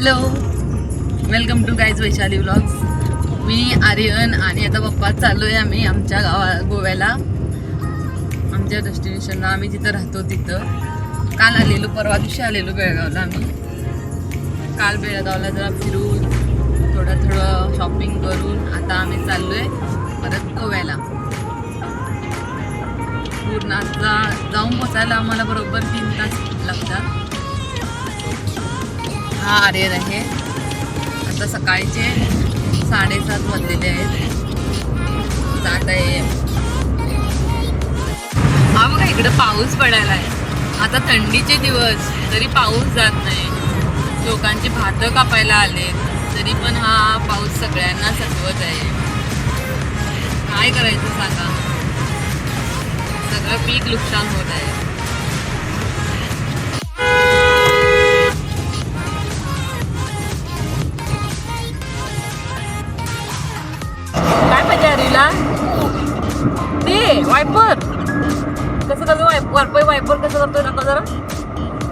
Hello. Welcome to guys Vaishali vlogs मी आर्यन आणि आता पप्पा चाललो आहे आम्ही आमच्या गावा गोव्याला. आमच्या डेस्टिनेशनला आम्ही जिथं राहतो तिथं. काल आलेलो परवा दिवशी आलेलो बेळगावला आम्ही. काल बेळगावला जरा फिरून थोडं थोडं शॉपिंग करून आता आम्ही चाललो आहे परत गोव्याला. पूर्ण आता जाऊन पोचायला आम्हाला बरोबर तीन तास लागतात. हा आर्यन आहे. आता सकाळचे साडेसात वाजलेले आहेत. जात आहे हा बघा इकडं पाऊस पडायला आहे. आता थंडीचे दिवस तरी पाऊस जात नाही. लोकांची भातं कापायला आलेत. तरी पण हा पाऊस सगळ्यांना सजवत आहे. काय करायचं सांगा? सगळं पीक नुकसान होत आहे. हरीला ते वायपर कसं कसं वाईप वायपर वायपर कसं करतोय नका जरा?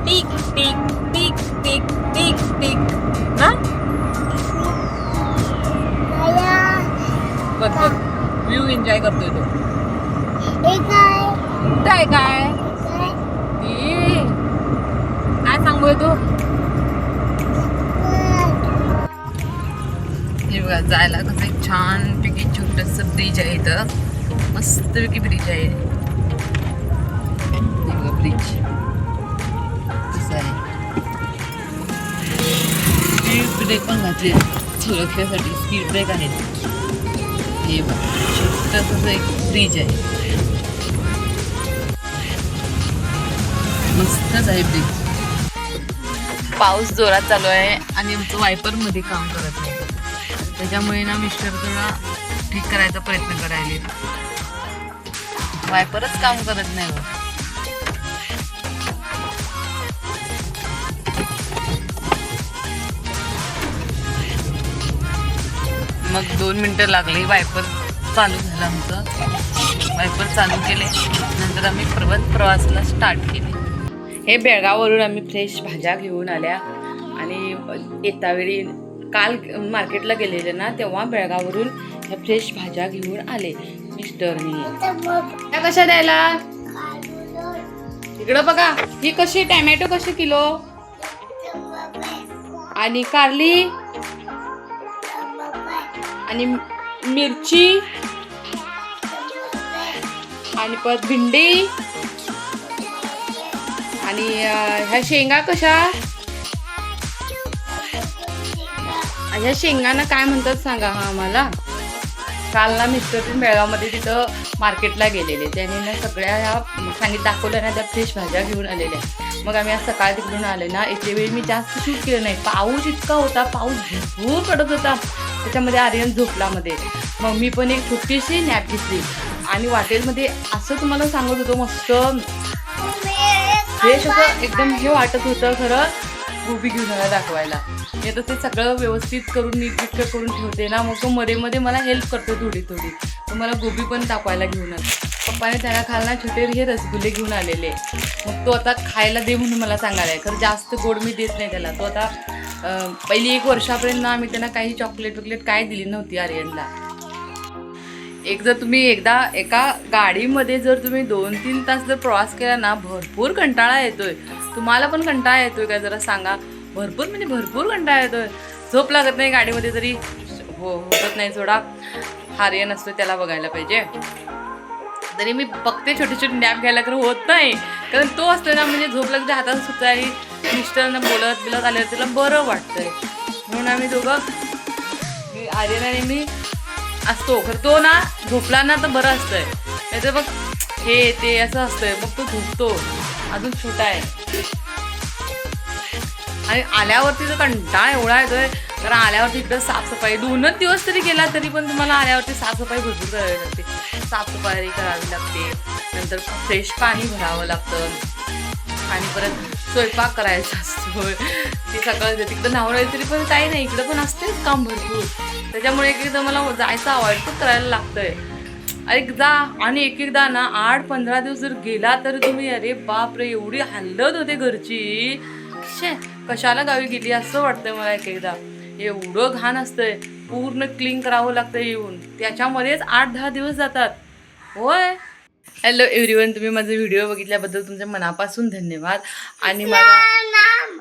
Tick tick tick tick tick tick. ना बघ बघ. व्ह्यू एन्जॉय करतोय तो. काय? काय ए, काय सांगूय तू? बघा जायला कसं एक छान पैकी छोटस ब्रिज आहे इथं. मस्त पैकी ब्रिज आहे ब्रिज आहे? स्पीड ब्रेक पण घातले सुरक्षेसाठी स्पीड ब्रेक आहेत हे बघा छोटस एक ब्रिज आहे. मस्तच आहे ब्रिज पाऊस जोरात चालू आहे आणि आमचं वायपरमध्ये काम करत आहे. त्याच्यामुळे ना मिस्टर थोडा ठीक करायचा प्रयत्न करायले वायपरच काम करत नाही गं मग दोन मिनटं लागली वायपर चालू झालं आमचं. वायपर चालू केले. नंतर आम्ही पर्वत प्रवासाला स्टार्ट केले. हे बेळगाववरून आम्ही फ्रेश भाज्या घेऊन आल्या. आणि येतावेळी काल मार्केटला गेलेले ना तेव्हा बेळगाववरून ह्या फ्रेश भाज्या घेऊन आले. मिस्टरनी कशा द्यायला? इकडं बघा ही कशी टॅमॅटो कशी किलो? आणि कारली? आणि मिरची? आणि परत भिंडी? आणि ह्या शेंगा कशा? ह्या शेंगांना काय म्हणतात सांगा हा आम्हाला? काल ना मिस्टर बेळगावमध्ये तिथं मार्केटला गेलेले. त्याने ना सगळ्या ह्या सांगित दाखवल्या ना त्या फ्रेश भाज्या घेऊन आलेल्या. मग आम्ही आज सकाळ तिकडून आले ना इथे वेळी मी जास्त शूट केलं नाही. पाऊस इतका होता पाऊस भरपूर पडत होता. त्याच्यामध्ये आर्यन झोपलामध्ये. मग मी पण एक छोटीशी नॅप घेतली. आणि हॉटेलमध्ये असं तुम्हाला सांगत होतो मस्त. फ्रेश असं एकदम हे वाटत होतं खरं. गोबी घेऊन आला दाखवायला. मी आता ते सगळं व्यवस्थित करून नीटनेटकं करून ठेवते ना मग तो मध्ये मध्ये मला हेल्प करतो थोडी थोडी. तर मला गोबी पण दाखवायला घेऊन आला. पप्पाने त्याला खायला छोटे हे रसगुल्ले घेऊन आलेले. मग तो आता खायला दे म्हणून मला सांगायला आहे खरं जास्त गोड मी देत नाही त्याला. तो आता पहिली एक वर्षापर्यंत ना आम्ही त्यांना काही चॉकलेट बिकलेट काय दिली नव्हती आर्यनला. एक जर तुम्ही एकदा एका गाडीमध्ये जर तुम्ही दोन तीन तास जर प्रवास केला ना भरपूर कंटाळा येतोय. तुम्हाला पण कंटाळा येतोय का? जरा सांगा. भरपूर म्हणजे भरपूर कंटाळा येतोय. झोप लागत नाही गाडीमध्ये तरी. हो होत नाही थोडा हार्य नसतो त्याला बघायला पाहिजे. तरी मी बघते छोटे छोटे नॅप घ्यायला तर होत नाही. कारण तो असतो ना म्हणजे झोप लागते हातात सुद्धा आणि मिस्टरनं बोलत बिलत आल्यावर त्याला बरं वाटतंय. म्हणून आम्ही दोघं आर्यन आणि मी असतो. खरं तो ना झोपला ना तर बरं असतंय. त्याचं बघ हे ते असं असतंय. मग तो झोपतो. अजून छोटा आहे. आणि आल्यावरती तर कंटाळा एवढा येतोय. कारण आल्यावरती इकडं साफसफाई. दोनच दिवस तरी गेला तरी पण तुम्हाला आल्यावरती साफसफाई भरपूर करावी लागते. साफसफाई करावी लागते. नंतर फ्रेश पाणी भरावं लागतं. आणि परत स्वयंपाक करायचा असतो. ती सकाळी तिकडं नावरायला तरी पण काही नाही. इकडं पण असतेच काम भरपूर. त्याच्यामुळे एक एकदा मला जायचं अवॉइड पण करायला लागतंय. एकदा आणि एक एकदा ना आठ पंधरा दिवस जर गेला तर तुम्ही अरे बापरे एवढी हल्लत होते घरची. शे कशाला गावी गेली असं वाटतंय मला एक एकदा एवढं घाण असतंय. पूर्ण क्लीन करावं लागतं येऊन. त्याच्यामध्येच आठ दहा दिवस जातात. होय? हॅलो एव्हरीवन तुम्ही माझे व्हिडिओ बघितल्याबद्दल तुमच्या मनापासून धन्यवाद. आणि माझा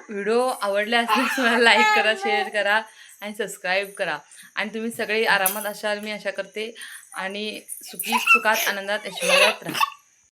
व्हिडिओ आवडले असल्यास मला लाईक करा शेअर करा आणि सबस्क्राईब करा. आणि तुम्ही सगळे आरामात असाल मी आशा करते. आणि सुखी सुखात आनंदात ऐश्वर्यात राहा.